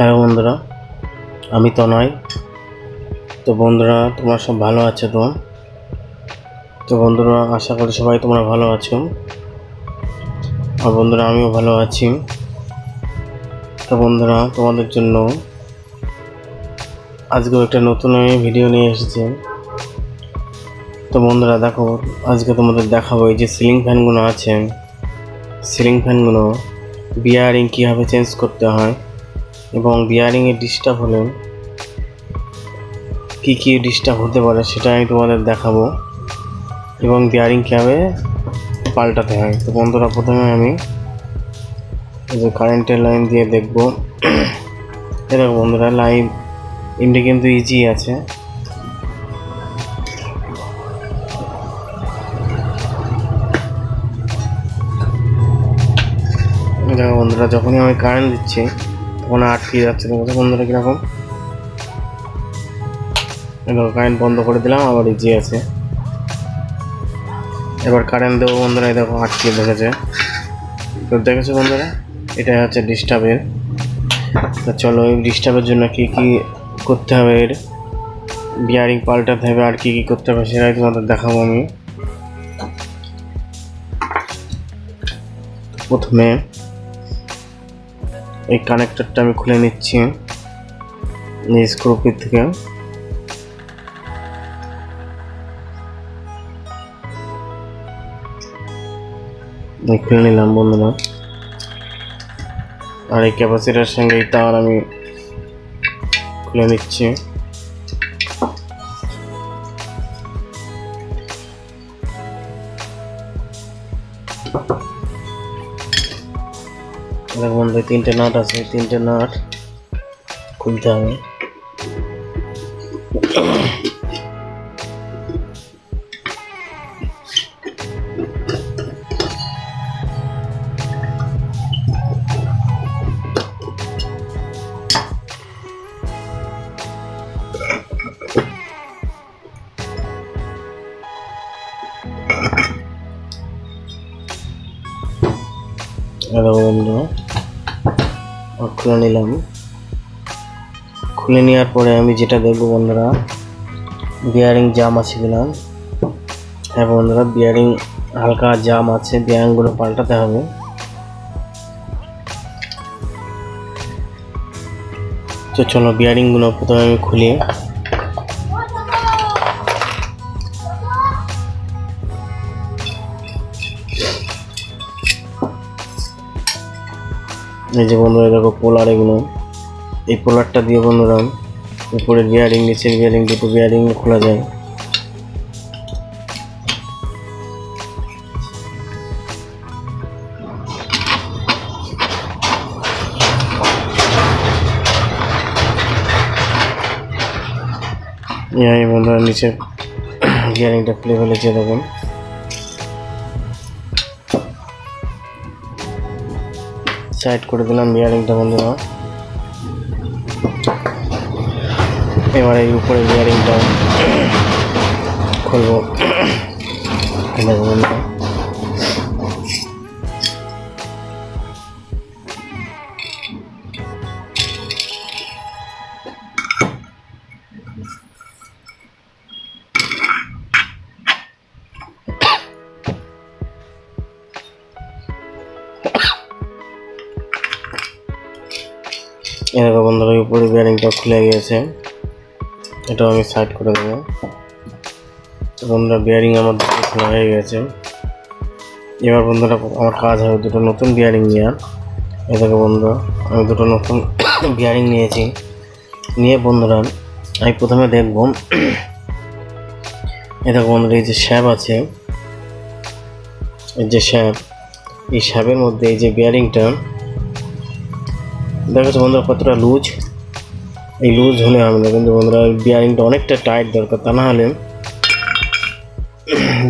Hello বন্ধুরা, আমি তো নয় তো বন্ধুরা, তোমরা সব ভালো আছো তো? তো বন্ধুরা, আশা করি সবাই তোমরা ভালো আছো। আর বন্ধুরা, আমিও ভালো আছি। তো বন্ধুরা, তোমাদের জন্য আজকেও একটা নতুন আমি ভিডিও নিয়ে এসেছি। তো বন্ধুরা, দেখো, আজকে তোমাদের দেখাবো এই যে সিলিং ফ্যানগুলো আছে। সিলিং ফ্যানগুলো বিয়ারিং কীভাবে চেঞ্জ করতে হয়। এবং বিয়ারিংয়ে ডিস্টার্ব হলে কী কী ডিস্টার্ব হতে পারে সেটা আমি তোমাদের দেখাবো। এবং বিয়ারিং কীভাবে পাল্টাতে হয়। তো বন্ধুরা, প্রথমে আমি যে কারেন্টের লাইন দিয়ে দেখব। এরকম বন্ধুরা লাইন এমনি কিন্তু ইজি আছে। বন্ধুরা, যখনই আমি কারেন্ট দিচ্ছি তখন আটকে যাচ্ছে দেখো বন্ধুরা কীরকম? দেখো কারেন্ট বন্ধ করে দিলাম, আবার ইজি আছে। এবার কারেন্ট দেবো বন্ধুরা দেখো, আটকে দেখেছে তো দেখেছ বন্ধুরা, এটা হচ্ছে ডিস্টার্বের তা চলো, এই ডিস্টার্বের জন্য কী কী করতে হবে এর? বিয়ারিং পাল্টাতে হবে, আর কী কী করতে হবে সেটাই তোমাদের দেখাবো আমি। প্রথমে এই কানেক্টরটা আমি খুলে নিচ্ছি। স্ক্রুপির থেকে খুলে নিলাম বন্ধুরা। আর এই ক্যাপাসিটার সঙ্গে এই তার আমি খুলে নিচ্ছি। দেখ বন্ধু তিনটে নাট আছে এই তিনটে নাট খুলতে হবে। হ্যালো বন্ধু। আর খুলে নিলাম। খুলে নেওয়ার পরে আমি যেটা দেখব বন্ধুরা বিয়ারিং জাম আছে কিনা। হ্যাঁ বন্ধুরা বিয়ারিং হালকা জাম আছে বিয়ারিংগুলো পাল্টাতে হবে। তো চলো বিয়ারিংগুলো প্রথমে আমি খুলি। এই যে বন্ধুরা দেখো পোলার এগুলো। এই পোলারটা দিয়ে বন্ধুরা উপরের বিয়ারিং নিচের বিয়ারিং দুটো বিয়ারিং খোলা যায়। এই বন্ধুরা নিচে বিয়ারিংটা খুলে ফেলেছে, দেখুন। সাইড করে দিলাম বিয়ারিংটা বন্ধুরা। এবারে এই উপরে বিয়ারিংটা খুলবো। বন্ধুরা। দেখো বন্ধুরা উপরে বিয়ারিংটা খুলে গিয়েছে। এটাও আমি সাইড করে দেবো। বন্ধুরা বিয়ারিং আমার দুটো খোলা হয়ে গেছে। এবার বন্ধুরা, আমার কাজ হবে দুটো নতুন বিয়ারিং নেওয়ার। দেখো বন্ধুরা, আমি দুটো নতুন বিয়ারিং নিয়েছি। নিয়ে বন্ধুরা, আমি প্রথমে দেখব। দেখো বন্ধুরা, এই যে শ্যাপ আছে, এই যে শ্যাপ এই শ্যাপের মধ্যে এই যে বিয়ারিংটা দেখেছ বন্ধুরা, কতটা লুজ এই লুজ হলে হবে না কিন্তু বন্ধুরা বিয়ারিংটা অনেকটা টাইট দরকার, তা না হলে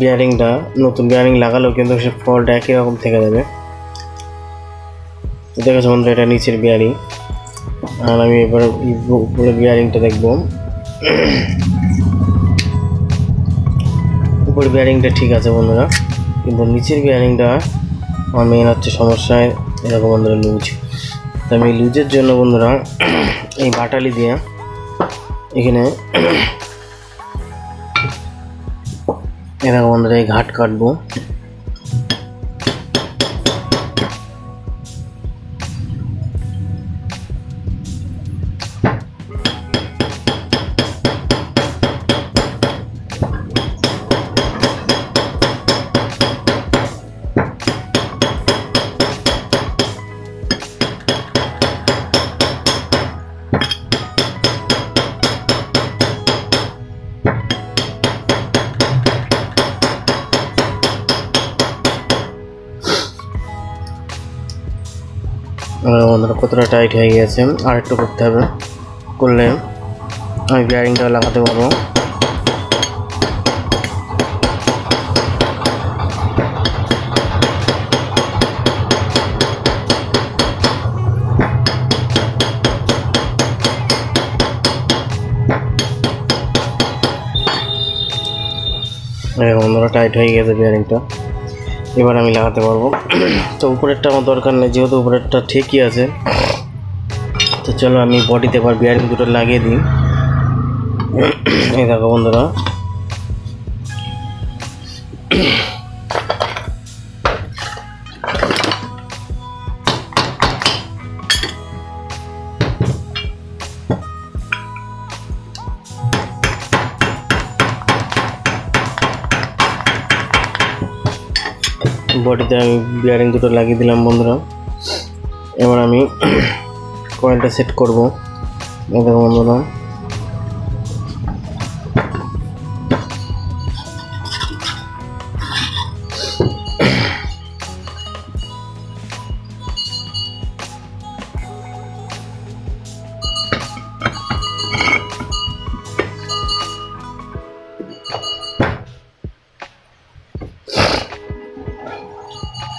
বিয়ারিংটা নতুন বিয়ারিং লাগালেও কিন্তু সে ফল্ট একই রকম থেকে যাবে। দেখেছ বন্ধুরা, এটা নিচের বিয়ারিং আর আমি এবার উপরে বিয়ারিংটা দেখব। উপরে বিয়ারিংটা ঠিক আছে বন্ধুরা, কিন্তু নিচের বিয়ারিংটা আমার মেন হচ্ছে সমস্যায়, এরকম বন্ধুরা লুজ আমি লুজের জন্য বন্ধুরা এই বাটালি দিয়ে এখানে এরকম বন্ধুরা এই ঘাট কাটবো। বন্ধুরা কতটা টাইট হয়ে গিয়েছে আর একটু করতে হবে। করলে আমি বিয়ারিংটা লাগাতে পারব। বন্ধুরা টাইট হয়ে গেছে বিয়ারিংটা এবার আমি লাগাতে পারব। তো উপরেরটা আমার দরকার নেই যেহেতু উপরেরটা ঠিকই আছে। তো চলো আমি বডিতে এবার বিয়ারিং দুটো লাগিয়ে দিই। এই দেখো বন্ধুরা। বডিতে আমি বিয়ারিং দুটো লাগিয়ে দিলাম বন্ধুরা। এবার আমি কয়েলটা সেট করব। দেখো বন্ধুরা।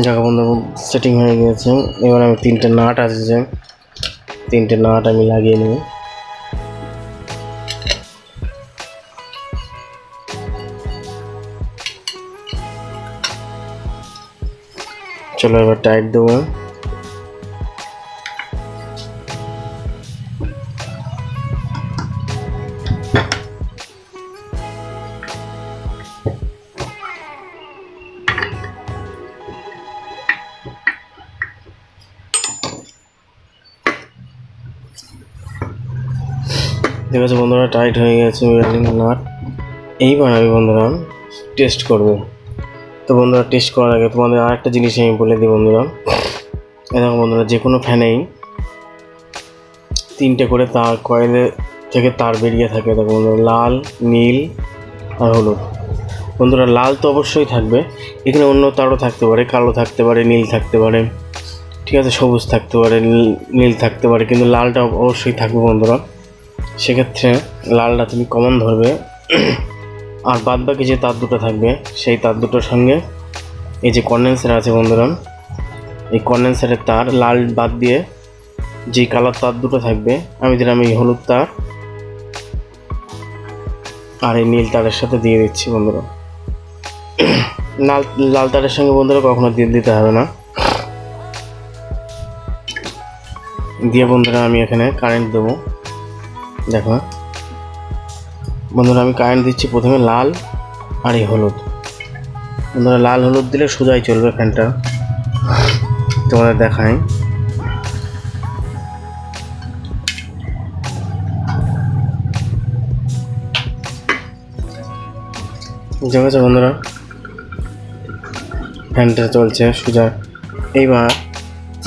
জায়গা বন্ধু সেটিং হয়ে গিয়েছে। এবার আমি তিনটে নাট আছে যে, তিনটে নাট আমি লাগিয়ে নেব। চলো এবার টাইট দেবো। আছে বন্ধুরা টাইট হয়ে গেছে ওয়েল্ডিং নাট এইবার আমি বন্ধুরা টেস্ট করব। তো বন্ধুরা টেস্ট করার আগে তোমাদের আরেকটা জিনিস আমি বলে দিই বন্ধুরা। এরকম বন্ধুরা, যে কোনো ফ্যানেই তিনটে করে তার কয়েলে থেকে তার বেরিয়ে থাকে। দেখো বন্ধুরা, লাল, নীল আর হলুদ। বন্ধুরা, লাল তো অবশ্যই থাকবে। এখানে অন্য তারও থাকতে পারে, কালো থাকতে পারে, নীল থাকতে পারে। ঠিক আছে, সবুজ থাকতে পারে নীল থাকতে পারে, কিন্তু লালটা অবশ্যই থাকবে বন্ধুরা। সেক্ষেত্রে লালটা তুমি কমন ধরবে। আর বাদ বাকি যে তার দুটো থাকবে, সেই তার দুটোর সঙ্গে এই যে কন্ডেন্সার আছে বন্ধুরা এই কন্ডেন্সারের তার লাল বাদ দিয়ে যেই কালার তার দুটো থাকবে, আমি দিলাম এই হলুদ তার। আর এই নীল তারের সাথে দিয়ে দিচ্ছি বন্ধুরা লাল লাল তারের সঙ্গে বন্ধুরা কখনো দিয়ে দিতে হবে না। দিয়ে বন্ধুরা আমি এখানে কারেন্ট দেবো। দেখো বন্ধুরা, আমি কারেন্ট দিচ্ছি প্রথমে লাল আর এই হলুদ। বন্ধুরা, লাল হলুদ দিলে সোজাই চলবে ফ্যানটা তোমাদের দেখাই। ঠিক আছে বন্ধুরা? ফ্যানটা চলছে সোজা। এইবার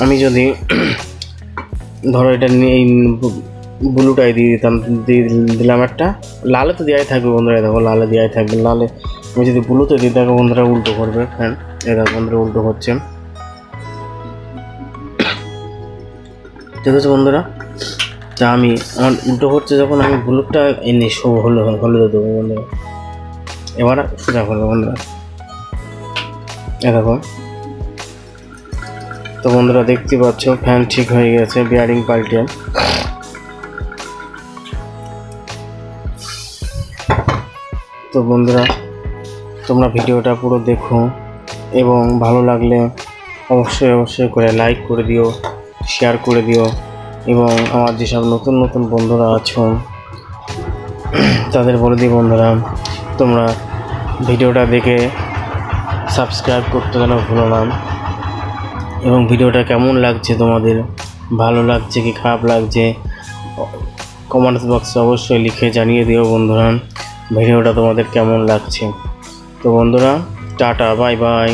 আমি যদি ধরো এটা নিয়ে ব্লুটাই দিয়ে দিতাম, দিয়ে দিলাম একটা। লালে তো দেওয়াই থাকবে বন্ধুরা দেখো লালে দেওয়াই থাকবে। লালে আমি যদি ব্লুতে দিই, দেখো বন্ধুরা উল্টো করবে ফ্যান এই দেখো বন্ধুরা উল্টো হচ্ছে। ঠিক আছে বন্ধুরা? তা আমি আমার উল্টো হচ্ছে যখন আমি ব্লুটা এনে শো হলো হলুদ দেবো বন্ধুরা। এবার সোজা করব বন্ধুরা। এ দেখো। তো বন্ধুরা দেখতে পাচ্ছ ফ্যান ঠিক হয়ে গেছে বিয়ারিং পাল্টে। তো বন্ধুরা, তোমরা ভিডিওটা পুরো দেখো এবং ভালো লাগলে অবশ্যই অবশ্যই করে লাইক করে দিও শেয়ার করে দিও এবং আমার যেসব নতুন নতুন বন্ধুরা আছো, তাদের বলে দিই বন্ধুরা, তোমরা ভিডিওটা দেখে সাবস্ক্রাইব করতে যেন ভুলো না এবং ভিডিওটা কেমন লাগছে তোমাদের, ভালো লাগছে কি খারাপ লাগছে কমেন্টস বক্সে অবশ্যই লিখে জানিয়ে দিও বন্ধুরা। ভিডিওটা তোমাদের কেমন লাগছে? তো বন্ধুরা টাটা বাই বাই।